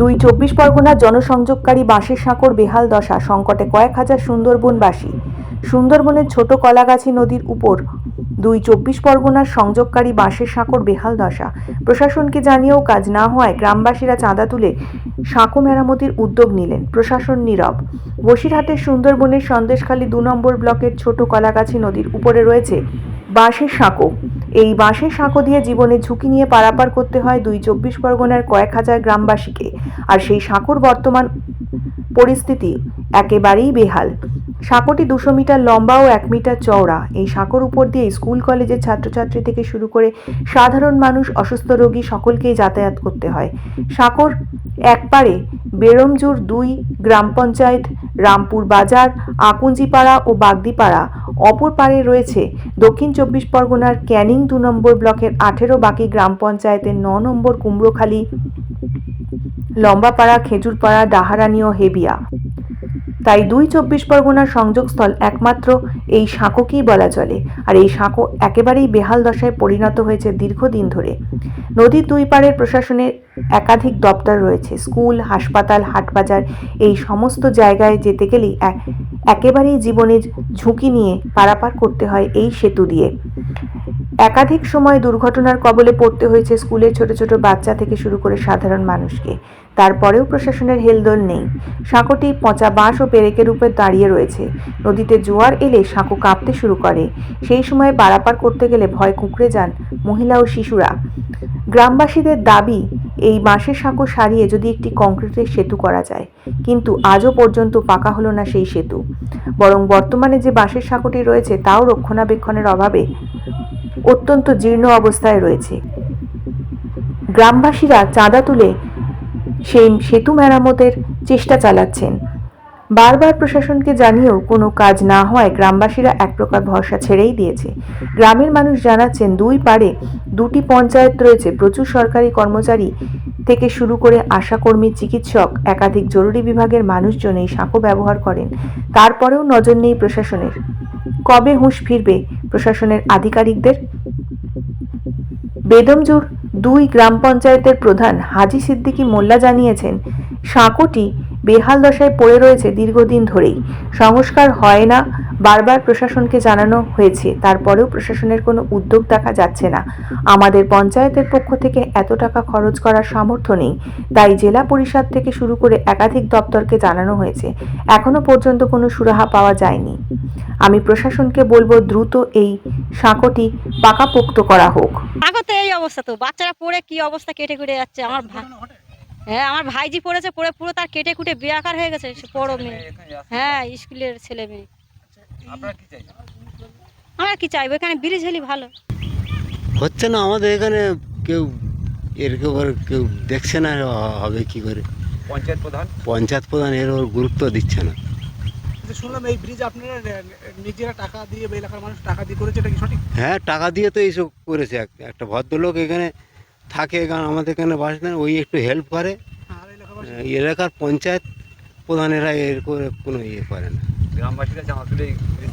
দুই চব্বিশ পরগনার জনসংযোগকারী বাঁশের সাঁকর বেহাল দশা, সংকটে কয়েক হাজার সুন্দরবনবাসী। সুন্দরবনের ছোট কলাগাছি নদীর উপর দুই চব্বিশ পরগনার সংযোগকারী বাঁশের সাঁকর বেহাল দশা। প্রশাসনকে জানিয়েও কাজ না হওয়ায় গ্রামবাসীরা চাঁদা তুলে সাঁকো মেরামতির উদ্যোগ নিলেন। প্রশাসন নীরব। বসিরহাটের সুন্দরবনের সন্দেশখালী দু নম্বর ব্লকের ছোট কলাগাছি নদীর উপরে রয়েছে বাঁশের সাঁকো। এই বাঁশের সাঁকো দিয়ে জীবনে ঝুঁকি নিয়ে পারাপার করতে হয় দুই চব্বিশ পরগনার কয়েক হাজার গ্রামবাসীকে। আর সেই সাঁকোর বর্তমান পরিস্থিতি একেবারেই বেহাল। সাঁকোটি দুশো মিটার লম্বা ও এক মিটার চওড়া। এই সাঁকোর উপর দিয়ে স্কুল, কলেজের ছাত্রছাত্রী থেকে শুরু করে সাধারণ মানুষ, অসুস্থ রোগী সকলকেই যাতায়াত করতে হয়। সাঁকোর একপারে বেরমজুর দুই গ্রাম পঞ্চায়েত, রামপুর বাজার, আকুঞ্জিপাড়া ও বাগদিপাড়া। অপর পারে রয়েছে দক্ষিণ চব্বিশ পরগনার ক্যানিং দু নম্বর ব্লকের আঠেরো, বাকি গ্রাম পঞ্চায়েতের ন নম্বর কুমড়োখালী, লম্বাপাড়া, খেজুরপাড়া, ডাহারানি ও হেবিয়া। তাই দুই চব্বিশ পরগনার সংযোগস্থল একমাত্র এই সাঁকোকেই বলা চলে। আর এই সাঁকো একেবারেই বেহাল দশায় পরিণত হয়েছে দীর্ঘদিন ধরে। নদীর দুই পাড়ের প্রশাসনের একাধিক দপ্তর রয়েছে। স্কুল, হাসপাতাল, হাটবাজার এই সমস্ত জায়গায় যেতে গেলেই এক- একেবারেই জীবনের ঝুঁকি নিয়ে পারাপার করতে হয় এই সেতু দিয়ে। একাধিক সময় দুর্ঘটনার কবলে পড়তে হয়েছে স্কুলের ছোট ছোট বাচ্চা থেকে শুরু করে সাধারণ মানুষকে। তারপরেও প্রশাসনের হেলদোল নেই। সাঁকোটি পচা বাঁশ ও পেরেকের উপর দাঁড়িয়ে রয়েছে। নদীতে জোয়ার এলে সাঁকো কাঁপতে শুরু করে। সেই সময় পারাপার করতে গেলে ভয় কুঁকড়ে যান মহিলা ও শিশুরা। গ্রামবাসীদের দাবি, এই বাঁশের সাঁকো সারিয়ে যদি একটি কংক্রিটের সেতু করা যায়। কিন্তু আজও পর্যন্ত পাকা হলো না সেই সেতু। বরং বর্তমানে যে বাঁশের সাঁকোটি রয়েছে তাও রক্ষণাবেক্ষণের অভাবে অত্যন্ত জীর্ণ অবস্থায় রয়েছে। গ্রামবাসীরা চাঁদা তুলে সেই সেতু মেরামতের চেষ্টা চালাচ্ছেন। বারবার প্রশাসনকে জানিয়েও কোনো কাজ না হওয়ায় গ্রামবাসীরা এক প্রকার ভরসা ছেড়েই দিয়েছে। গ্রামের মানুষ জানাচ্ছেন, দুই পারে দুটি পঞ্চায়েত রয়েছে। প্রচুর সরকারি কর্মচারী থেকে শুরু করে আশাকর্মী, চিকিৎসক, একাধিক জরুরি বিভাগের মানুষজন এই সাঁকো ব্যবহার করেন। তারপরেও নজর নেই প্রশাসনের। কবে হুঁশ ফিরবে প্রশাসনের আধিকারিকদের? বেদমজুর দুই গ্রাম পঞ্চায়েতের প্রধান হাজি সিদ্দিকী মোল্লা জানিয়েছেন, সাঁকোটি বেহাল দশায় পড়ে রয়েছে দীর্ঘদিন ধরেই। সংস্কার হয় না বারবার প্রশাসনকে জানানো হয়েছে, তারপরেও প্রশাসনের কোনো উদ্যোগ দেখা যাচ্ছে না। আমাদের পঞ্চায়েতের পক্ষ থেকে এত টাকা খরচ করার সামর্থ্য নেই। তাই জেলা পরিষদ থেকে শুরু করে একাধিক দপ্তরকে জানানো হয়েছে। এখনও পর্যন্ত কোনো সুরাহা পাওয়া যায়নি। আমি প্রশাসনকে বলব দ্রুত এই সাঁকোটি পাকাপোক্ত করা হোক। এই অবস্থা তো, বাচ্চারা পড়ে কি অবস্থা কেটে কুটে যাচ্ছে? আমার হ্যাঁ আমার ভাইজি পড়েছে, পড়ে পুরো তার কেটে কুটে বেয়াকার হয়ে গেছে বড় মেয়ে। হ্যাঁ স্কুলের ছেলে মেয়ে। আমরা কি চাইব? এখানে ব্রিজ হলে ভালো। হচ্ছে না আমাদের এখানে কেউ এরকম আর কেউ দেখছে না হবে কি করে। পঞ্চায়েত প্রধান? পঞ্চায়েত প্রধান এর ওর গুরুত্ব দিচ্ছে না। শুনলাম এই ব্রিজ আপনারা নিজেরা টাকা দিয়ে বা এলাকার মানুষ টাকা দিয়ে করেছে এটা কি সঠিক? হ্যাঁ টাকা দিয়ে তো এইসব করেছে। এক- একটা ভদ্রলোক এখানে থাকে এখানে আমাদের এখানে বাসিন্দান ওই একটু হেল্প করে। এলাকার পঞ্চায়েত প্রধানেরা এর করে কোনো ইয়ে করে না। গ্রামবাসীরা জামা তুলে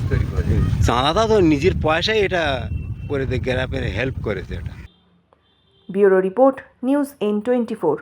তৈরি করেছে চাঁদাটা তো নিজের পয়সায় এটা করে দেয় গ্রামের হেল্প করেছে এটা। Bureau report news N twenty four.